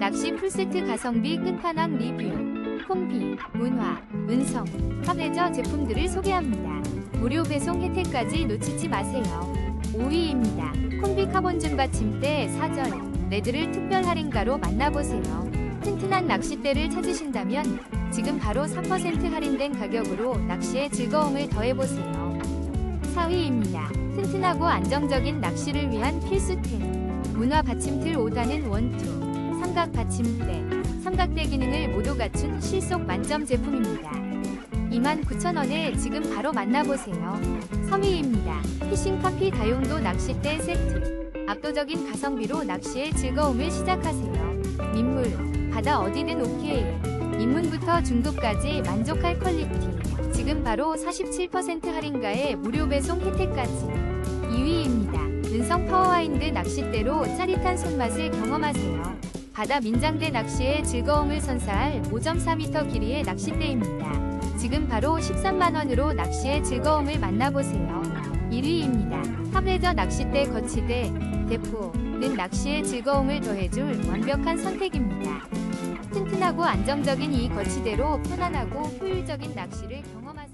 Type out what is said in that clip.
낚시 풀세트 가성비 끝판왕 리뷰 콤비, 문화, 은성, 탑레저 제품들을 소개합니다. 무료 배송 혜택까지 놓치지 마세요. 5위입니다. 콤비 카본 줌 받침대 4절 레드를 특별 할인가로 만나보세요. 튼튼한 낚싯대를 찾으신다면 지금 바로 3% 할인된 가격으로 낚시의 즐거움을 더해보세요. 4위입니다. 튼튼하고 안정적인 낚시를 위한 필수템. 문화 받침틀 5단은 원투. 삼각 받침대, 삼각대 기능을 모두 갖춘 실속 만점 제품입니다. 29,000원에 지금 바로 만나보세요. 3위입니다. 피싱 카피 다용도 낚싯대 세트. 압도적인 가성비로 낚시의 즐거움을 시작하세요. 민물, 바다 어디든 오케이. 입문부터 중도까지 만족할 퀄리티. 지금 바로 47% 할인가에 무료 배송 혜택까지. 2위입니다. 은성 파워와인드 낚싯대로 짜릿한 손맛을 경험하세요. 바다 민장대 낚시의 즐거움을 선사할 5.4m 길이의 낚싯대입니다. 지금 바로 13만원으로 낚시의 즐거움을 만나보세요. 1위입니다. 탑레저 낚싯대 거치대 대포는 낚시의 즐거움을 더해줄 완벽한 선택입니다. 튼튼하고 안정적인 이 거치대로 편안하고 효율적인 낚시를 경험하